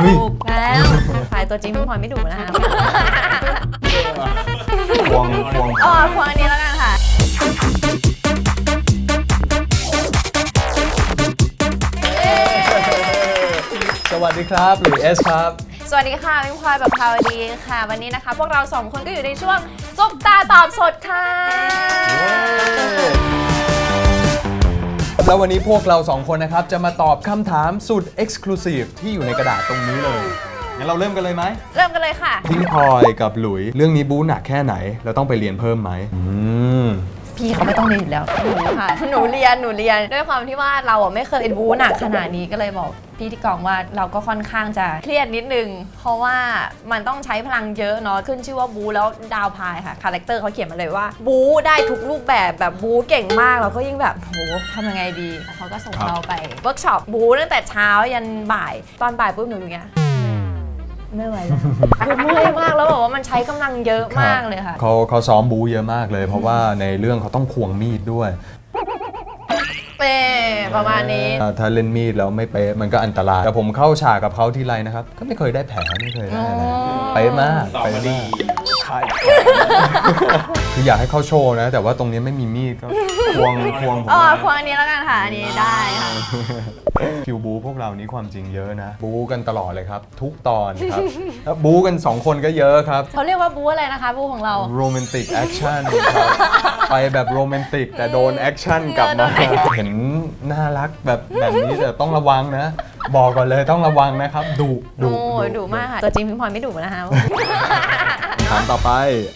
เฮ้ยถูกแล้วฝ่ายตัวจริงพี่พลอยไม่ดุนะคะควงควงอ๋อควงอันนี้แล้วกันค่ะสวัสดีครับหลุยเอสครับ สวัสดีค่ะพี่พลอยแบบพาวดีค่ะ วันนี้นะคะ พวกเราสองคนก็อยู่ในช่วงซุปตาตอบสดค่ะ แล้ววันนี้พวกเราสองคนนะครับ จะมาตอบคำถามสุด Exclusive ที่อยู่ในกระดาษตรงนี้เลยงั้นเราเริ่มกันเลยไหมเริ่มกันเลยค่ะ พิงพลอยกับหลุย เรื่องนี้บู๊หนักแค่ไหน เราต้องไปเรียนเพิ่มไหมอืม พี่เขาไม่ต้องเรียนอยู่แล้วหนูค่ะหนูเรียนหนูเรียนด้วยความที่ว่าเราอะไม่เคยบู๊หนักขนาดนี้ก็เลยบอกพี่ที่กองว่าเราก็ค่อนข้างจะเครียดนิดนึง เพราะว่ามันต้องใช้พลังเยอะเนาะขึ้นชื่อว่าบู๊แล้วดาวพายค่ะคาแรคเตอร์เขาเขียนมาเลยว่า บู๊ได้ทุกรูปแบบแบบบู๊เก่งมากเราก็ยิ่งแบบโหทำยังไงดีแต่เขาก็ส่งครับเราไปเวิร์กช็อปบู๊ตั้งแต่เช้ายันบ่ายตอนบ่ายปุ๊บหนูอย่างเงี้ย ไม่ไหวแล้วคือเมื่อยมากแล้วบอกว่ามันใช้กำลังเยอะมากเลยค่ะ เขาเขาซ้อมบู๊เยอะมากเลย เพราะว่าในเรื่องเขาต้องควงมีดด้วยเป้ประมาณนี้ อ่าถ้าเล่นมีดแล้วไม่เป๊ะมันก็อันตราย แต่ผมเข้าฉากกับเขาทีไรนะครับ ก็ไม่เคยได้แผลไม่เคยได้อะไรอ๋อ เป๊ะมากเป๊ะมาก คืออยากให้เข้าโชว์นะ แต่ว่าตรงนี้ไม่มีมีดก็ควงควงผมอ๋อว่าควงอันนี้แล้วกันค่ะ อันนี้ได้ค่ะคิวบูพวกเรานี้ความจริงเยอะนะ บูกันตลอดเลยครับ ทุกตอนครับแล้วบูกัน 2 คนก็เยอะครับ เขาเรียกว่าบู๊อะไรนะคะ บู๊ของเราโรแมนติกแอคชั่นครับไปแบบโรแมนติกแต่โดนแอคชั่นกลับมา เห็นน่ารักแบบแบบนี้แต่ต้องระวังนะ บอกก่อนเลยต้องระวังนะครับดุดุ โอ้ยดุมากค่ะตัวจริงพี่พลอยไม่ดุนะคะ ถามต่อไป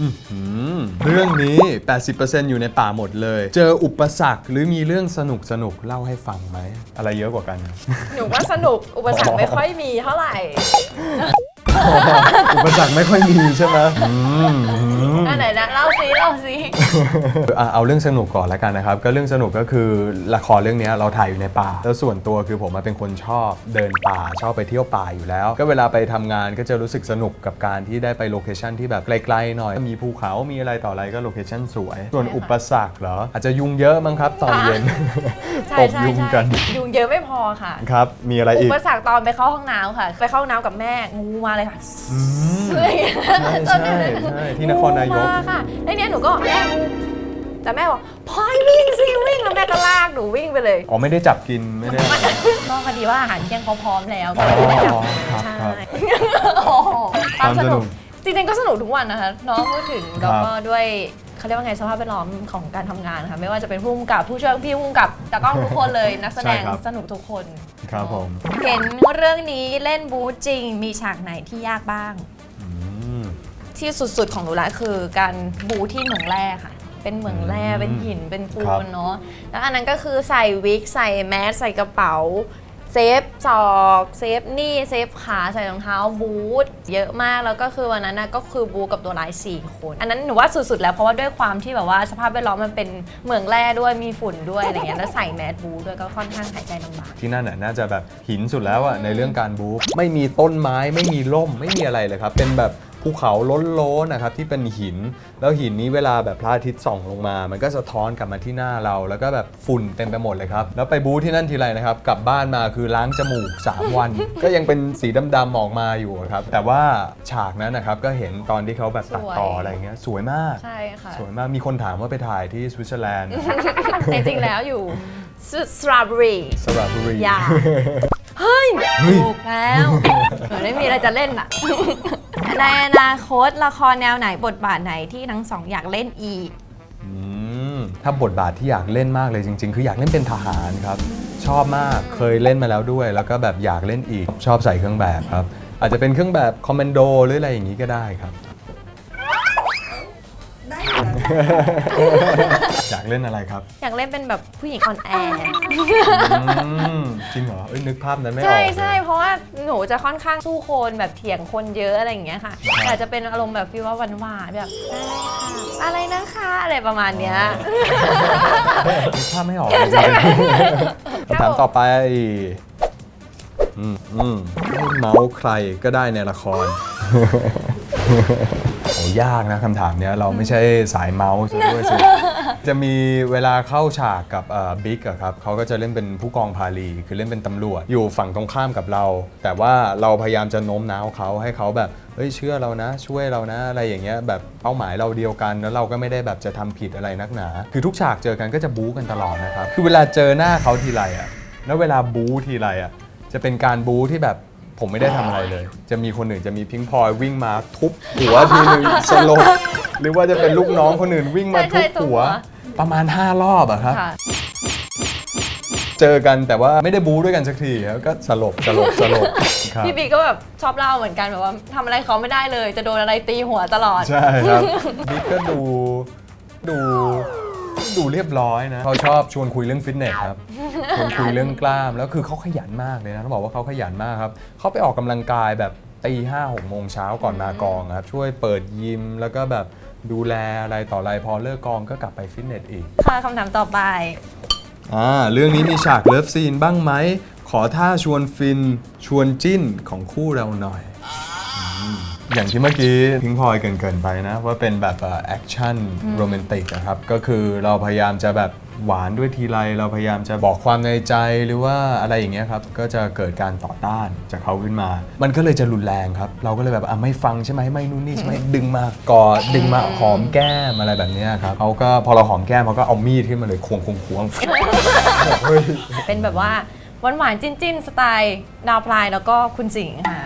อื้อหือเรื่องนี้ 80%อยู่ในป่าหมดเลย เจออุปสรรคหรือมีเรื่องสนุกสนุกๆเล่าให้ฟังไหม อะไรเยอะกว่ากัน หนูว่าสนุกอุปสรรคไม่ค่อยมีเท่าไหร่ อุปสรรคไม่ค่อยมีใช่ไหมอืมอืม อันไหนนะเล่าซิเล่าซิอะเอาเรื่องสนุกก่อนแล้วกันนะครับ ก็เรื่องสนุกก็คือละครเรื่องนี้เราถ่ายอยู่ในป่า แล้วส่วนตัวคือผมอะเป็นคนชอบเดินป่าชอบไปเที่ยวป่าอยู่แล้ว ก็เวลาไปทำงานก็จะรู้สึกสนุกกับการที่ได้ไปโลเคชันที่แบบไกลๆหน่อย มีภูเขามีอะไรต่ออะไรก็โลเคชันสวย ส่วนอุปสรรคเหรอ อาจจะยุงเยอะมั้งครับตอนเย็นใช่ตบใช่ยุงใช่กันยุงเยอะไม่พอค่ะ ครับ มีอะไรอุอีก ปสรรคตอนไปเข้าห้องน้ำค่ะ ไปเข้าห้องน้ำกับแม่งูมาเลยค่ะอืมอะไรอย่างเงี้ยใช่ใช่ใช่ที่นครนายกงูมาค่ะไอ้เนี้ยหนูก็แม่งูแต่แม่บอกพลอยวิ่งสิวิ่งแล้วแม่ก็ลากหนูวิ่งไปเลย อ๋อไม่ได้จับกินไม่ได้ก็พอดีว่าอาหารเที่ยงเขาพร้อมแล้วอ๋ก็อเลยไม่จับครับใช่ครับ โอ้โหความสนุกความสนุกจริงๆก็สนุกทุกวันนะคะเน้องพูดถึงครับแล้วก็ด้วย เขาเรียกว่าไงสภาพแวดล้อมของการทำงานค่ะ ไม่ว่าจะเป็นผู้กำกับผู้ช่วยพี่ผู้กำกับแต่กล้องทุกคนเลย นักแสดงสนุกทุกคน ครับผมเห็นเรื่องนี้เล่นบู๊จริง มีฉากไหนที่ยากบ้าง อืม ที่สุดๆของหนูละคือการบูที่เหมืองแร่ค่ะ เป็นเหมืองแร่ อืมเป็นหิน เป็นปูครับนเนาะ แล้วอันนั้นก็คือใส่วิก ใส่แมส ใส่กระเป๋า เซฟศอกเซฟนี่เซฟขาใส่รองเท้าบูทเยอะมากแล้วก็คือวันนั้นนะก็คือบูกับตัวร้าย4คน อันนั้นหนูว่าสุดๆแล้วเพราะว่าด้วยความที่แบบว่าสภาพแวดล้อมมันเป็นเหมืองแร่ด้วยมีฝุ่นด้วยอะไรเงี้ยแล้วใส่แมสบูด้วยก็ค่อนข้างหายใจลำบากที่นั่นน่ะน่าจะแบบหินสุดแล้วอะในเรื่องการบู๊ไม่มีต้นไม้ไม่มีร่มไม่มีอะไรเลยครับเป็นแบบ ภูเขาล้นๆนะครับที่เป็นหิน แล้วหินนี้เวลาแบบพระอาทิตย์ส่องลงมา มันก็สะท้อนกลับมาที่หน้าเรา แล้วก็แบบฝุ่นเต็มไปหมดเลยครับ แล้วไปบู๊ที่นั่นทีไรนะครับ กลับบ้านมาคือล้างจมูก 3 วัน ก็ยังเป็นสีดำๆออกมาอยู่อะครับ แต่ว่าฉากนั้นนะครับก็เห็นตอนที่เขาแบบตัดต่อสวยอะไรเงี้ยสวยมาก ใช่ค่ะ สวยมาก มีคนถามว่าไปถ่ายที่สวิตเซอร์แลนด์ แต่จริงๆแล้วอยู่ สตรอเบอรี่ สระบุรี อย่าเฮ้ยเฮ้ย ถูกแล้วเหมือนไม่มีอะไรจะเล่นอะในอนาคตละครแนวไหนบทบาทไหนที่ทั้งสองอยากเล่นอีก อืมถ้าบทบาทที่อยากเล่นมากเลยจริง ๆ คืออยากเล่นเป็นทหารครับ ชอบมากเคยเล่นมาแล้วด้วย แล้วก็แบบอยากเล่นอีก ชอบใส่เครื่องแบบครับ อาจจะเป็นเครื่องแบบคอมมานโดหรืออะไรอย่างนี้ก็ได้ครับ อยากเล่นอะไรครับอยากเล่นเป็นแบบผู้หญิงออนแอร์อืมจริงเหรอเอ้ยนึกภาพนั้นไม่ออกใช่เลย ใช่เพราะว่าหนูจะค่อนข้างสู้คนแบบเถียงคนเยอะอะไรอย่างเงี้ยค่ะแต่จะเป็นอารมณ์แบบฟีลว่าหวานหวานๆแบบอะไรนะคะอะไรประมาณเนี้ย นึกภาพไม่ออกเลยจริงๆคำถามต่อไปอืมอืมให้เมาส์ใครก็ได้ในละคร โอ้ยากนะคำถามเนี้ยเราไม่ใช่สายเมาส์ซะด้วยสิจะมีเวลาเข้าฉากกับบิ๊กอะครับเขาก็จะเล่นเป็นผู้กองพาลีคือเล่นเป็นตำรวจอยู่ฝั่งตรงข้ามกับเรา แต่ว่าเราพยายามจะโน้มน้าวเขาให้เขาแบบเฮ้ยเชื่อเรานะ ช่วยเรานะอะไรอย่างเงี้ยแบบเป้าหมายเราเดียวกันแล้วเราก็ไม่ได้แบบจะทำผิดอะไรนักหนา คือทุกฉากเจอกันก็จะบู๊กันตลอดนะครับคือเวลาเจอหน้าเขาทีไรอะแล้วเวลาบู๊ทีไรอะจะเป็นการบู๊ที่แบบ ผมไม่ได้ทำอะไรเลย จะมีคนอื่นจะมีพิงพลอยวิ่งมาทุบหัวทีนึงสลบหรือว่าจะเป็นลูกน้องคนอื่นวิ่งมาทุบใช่ใช่ทุบหัหัววประมาณ 5 รอบอะครับ ค่ะ เจอกันแต่ว่าไม่ได้บู๊ด้วยกันสักทีครับก็สลบสลบสลบครับ พี่บีก็แบบชอบเล่าเหมือนกันแบบว่าทำอะไรเขาไม่ได้เลย จะโดนอะไรตีหัวตลอด ใช่ครับ บิ๊กก็ดูดู ดูเรียบร้อยนะเขาชอบชวนคุยเรื่องฟิตเนสครับ ชวนคุยเรื่องกล้าม แล้วคือเขาขยันมากเลยนะต้องบอกว่าเขาขยันมากครับเขาไปออกกำลังกายแบบตีห้าหกโมงเช้าก่อนมากองครับ ช่วยเปิดยิมแล้วก็แบบดูแลอะไรต่ออะไรพอเลิกกองก็กลับไปฟิตเนสอีก ค่ะคำถามต่อไปอ่าเรื่องนี้มีฉากเลิฟซีนบ้างไหม ขอท่าชวนฟินชวนจิ้นของคู่เราหน่อย อืมอย่างที่เมื่อกี้พิงพลอยเกรินๆไปนะ ว่าเป็นแบบแอคชั่นโรแมนติกนะครับ ก็คือเราพยายามจะแบบหวานด้วยทีไรเราพยายามจะบอกความในใจหรือว่าอะไรอย่างเงี้ยครับ ก็จะเกิดการต่อต้านจากเขาขึ้นมา มันก็เลยจะรุนแรงครับ เราก็เลยแบบอะไม่ฟังใช่ไหมไม่นู่นนี่ใช่ไหมดึงมากอดดึงมาหอมแก้มอะไรแบบเนี้ยครับเขาก็พอเราหอมแก้มเขาก็เอามีดขึ้นมาเลยควงควงควงเฮ้ยเป็นแบบว่าหวานหวานๆจิ้นจิ้นๆสไตล์ดาวพลายแล้วก็คุณสิงห์ค่ะ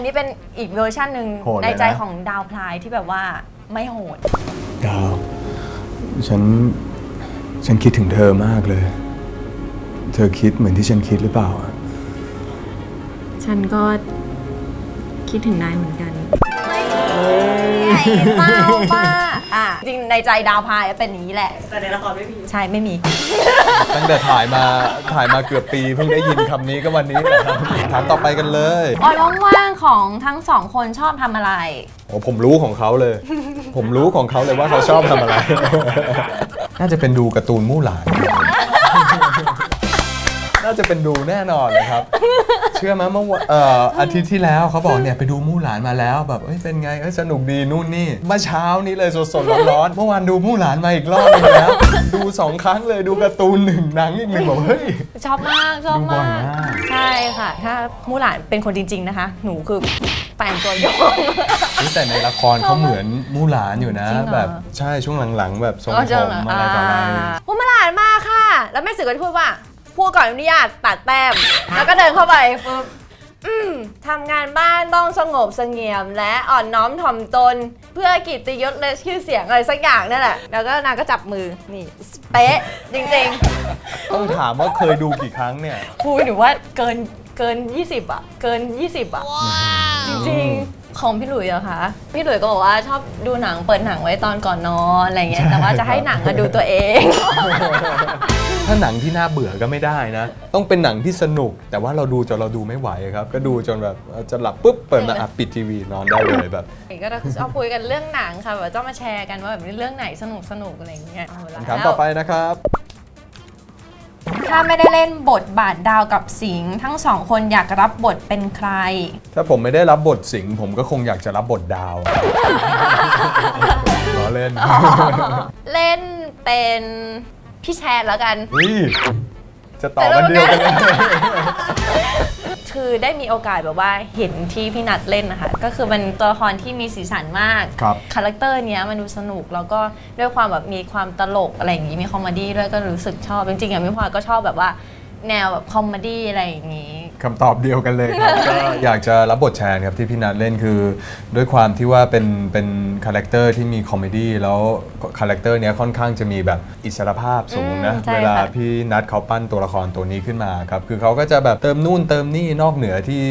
นนี้เป็นอีกเวอร์ชันหนึ่งโหดเลยนะ ในใจของดาวพลายที่แบบว่าไม่โหด ดาว ฉัน ฉันคิดถึงเธอมากเลย เธอคิดเหมือนที่ฉันคิดหรือเปล่าอะฉันก็คิดถึงนายเหมือนกัน เศร้าป้าอะจริงในใจดาวพลายเป็นอย่างนี้แหละ แต่ในละครไม่มี ใช่ไม่มี ตั้งแต่ถ่ายมาถ่ายมาเกือบปีเพิ่งได้ยินคำนี้ก็วันนี้แหละครับถามต่อไปกันเลยออยว่างๆของทั้งสองคนชอบทำอะไร โอ้ผมรู้ของเขาเลย ผมรู้ของเขาเลยว่าเขาชอบทำอะไร น่าจะเป็นดูการ์ตูนมู่หลาน น่าจะเป็นดูแน่นอนเลยครับ เชื่อไหมเมื่อวันเอ่ออาทิตย์ที่แล้วเขาบอกเนี่ยไปดูมู่หลานมาแล้วแบบเอ้ยเป็นไงเอ้ยสนุกดีนู่นนี่เมื่อเช้านี้เลยสดๆร้อนๆเมื่อวานดูมู่หลานมาอีกรอบนึงแล้ว ดูสองครั้งเลยดูการ์ตูนหนึ่งหนังอีกหนึ่งบอกเฮ้ย ชอบมากชอบดูบ่อมายกมาก ใช่ค่ะ ถ้ามู่หลานเป็นคนจริง ๆนะคะ หนูคือแฟนตัวยงเฮ้ยแต่ในละครเขาเหมือนมู่หลานอยู่นะ จริงเหรอ แบบใช่ช่วงหลังๆ แบบทรงก็ผเจอมเหรออะไรต่ออะไรผู้มาหลานมากค่ะ แล้วแม่สื่อก็จะพูดว่า พูดก่อนอนุญาตตัดแต้ม แล้วก็เดินเข้าไปปุ๊บอืมทำงานบ้านต้องสงบเสงี่ยม และอ่อนน้อมถ่อมตน เพื่อกิตติยศและชื่อเสียงอะไรสักอย่างนั่นแหละ แล้วก็นางก็จับมือนี่เป๊ะจริงต้องถามว่าเคยดูกี่ครั้งเนี่ย ๆพูดหนูว่าเกินเกิน 20 อะ เกิน 20 อะ จริงๆ ของพี่หลุยส์เหรอคะ พี่หลุยส์ก็บอกว่าชอบดูหนังเปิดหนังไว้ตอนก่อนนอนอะไรเงี้ย แต่ว่าจะให้หนังมาดูตัวเอง ถ้าหนังที่น่าเบื่อก็ไม่ได้นะ ต้องเป็นหนังที่สนุก แต่ว่าเราดูจนเราดูไม่ไหวครับ ก็ดูจนแบบเอ่อจะหลับปุ๊บเปิดมาอะปิดทีวีนอนได้เลยแบบ ก็จะชอบคุยกันเรื่องหนังค่ะแบบจะมาแชร์กันว่าแบบเรื่องไหนสนุกสนุกอะไรอย่างเงี้ยเอละคำถามต่อไปนะครับ ถ้าไม่ได้เล่นบทบาทดาวกับสิงห์ทั้งสองคนอยากรับบทเป็นใคร ถ้าผมไม่ได้รับบทสิงห์ผมก็คงอยากจะรับบทดาว ล้อเล่นเล่นเป็นพี่แชร์แล้วกันเฮ้ยจะตอบกันเดียวกันเลย คือได้มีโอกาสแบบว่าเห็นที่พี่นัดเล่นนะคะ ก็คือเป็นตัวละครที่มีสีสันมากครับคาแรคเตอร์เนี้ยมันดูสนุกแล้วก็ด้วยความแบบมีความตลกอะไรอย่างงี้มีคอมเมดี้ด้วยก็รู้สึกชอบจริงๆอะพี่พลอยก็ชอบแบบว่าแนวแบบคอมเมดี้อะไรอย่างงี้ คำตอบเดียวกันเลยครับ ก็อยากจะรับบทแชนครับที่พี่นัทเล่นคือ ด้วยความที่ว่าเป็นเป็นคาแรคเตอร์ที่มีคอมเมดี้แล้วคาแรคเตอร์เนี้ยค่อนข้างจะมีแบบอิสรภาพสูงนะ อืมใช่เวลาค่ะ พี่นัทเขาปั้นตัวละครตัวนี้ขึ้นมาครับคือเขาก็จะแบบเติมนู่นเติมนี่นอกเหนือที่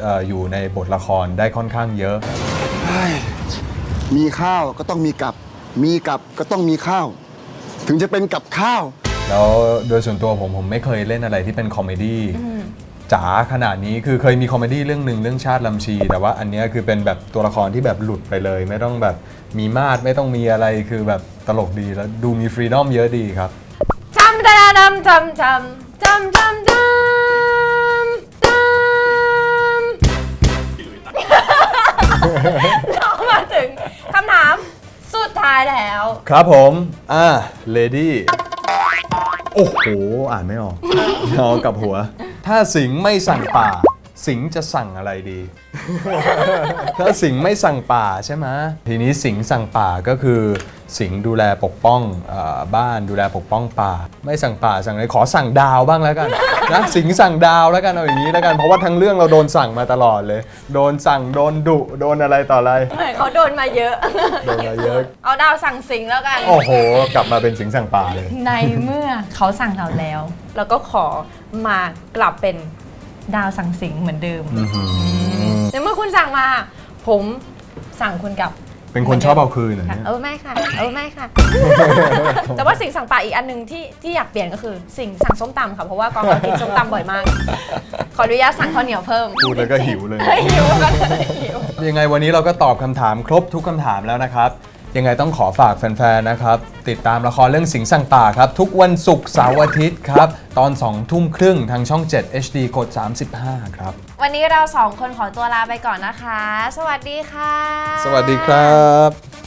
เอ่ออยู่ในบทละครได้ค่อนข้างเยอะมีข้าวก็ต้องมีกับ มีกับก็ต้องมีข้าว ถึงจะเป็นกับข้าว แล้วโดยส่วนตัวผมผมไม่เคยเล่นอะไรที่เป็นคอมเมดี้ จ๋าขนาดนี้คือเคยมีคอมเมดี้เรื่องหนึ่งเรื่องชาติลำชี แต่ว่าอันเนี้ยคือเป็นแบบตัวละครที่แบบหลุดไปเลย ไม่ต้องแบบมีมาดไม่ต้องมีอะไรคือแบบตลกดีแล้วดูมีฟรีดอมเยอะดีครับ จำจำจำจำจำจำจำจำจำเรามาถึงคำถามสุดท้ายแล้ว ครับผม อ่า lady โอ้โห อ่านไม่ออกเอากลับหัว ถ้าสิงห์ไม่สั่งป่า สิงห์จะสั่งอะไรดี ถ้าสิงห์ไม่สั่งป่าใช่ไหมทีนี้สิงห์สั่งป่าก็คือ สิงห์ดูแลปกป้องเออบ้านดูแลปกป้องป่า ไม่สั่งป่าสั่งอะไรขอสั่งดาวบ้างแล้วกัน นะสิงห์สั่งดาวแล้วกันเอาอย่างนี้แล้วกันเพราะว่าทั้งเรื่องเราโดนสั่งมาตลอดเลย โดนสั่งโดนดุโดนอะไรต่ออะไร เหมือนเขาโดนมาเยอะ โดนมาเยอะ เอาดาวสั่งสิงแล้วกัน โอ้โห กลับมาเป็นสิงห์สั่งป่าเลย ในเมื่อเขาสั่งเราแล้ว เราก็ขอมากลับเป็น ดาวสั่งสิงเหมือนเดิมอื้อหือในเมื่อคุณสั่งมา ผมสั่งคุณกลับ เป็นคนชอบเอาคืนเหรอค่ะเนี่ย เออไม่ค่ะ เออไม่ค่ะ แต่ว่าสิ่งสั่งป่าอีกอันหนึ่งที่ที่อยากเปลี่ยนก็คือ สิ่งสั่งส้มตำค่ะ เพราะว่ากองเรากินส้มตำบ่อยมาก ขออนุญาตสั่งข้าวเหนียวเพิ่มพูดแล้วก็หิวเลย หิวก็หิว ยังไงวันนี้เราก็ตอบคำถามครบทุกคำถามแล้วนะครับ ยังไงต้องขอฝากแฟนๆนะครับ ติดตามละครเรื่องสิงห์สั่งป่าครับ ทุกวันศุกร์เสาร์อาทิตย์ครับ ตอน 2 ทุ่มครึ่งทางช่อง 7 HD กด 35 ครับ วันนี้เราสองคนขอตัวลาไปก่อนนะคะ สวัสดีค่ะ สวัสดีครับ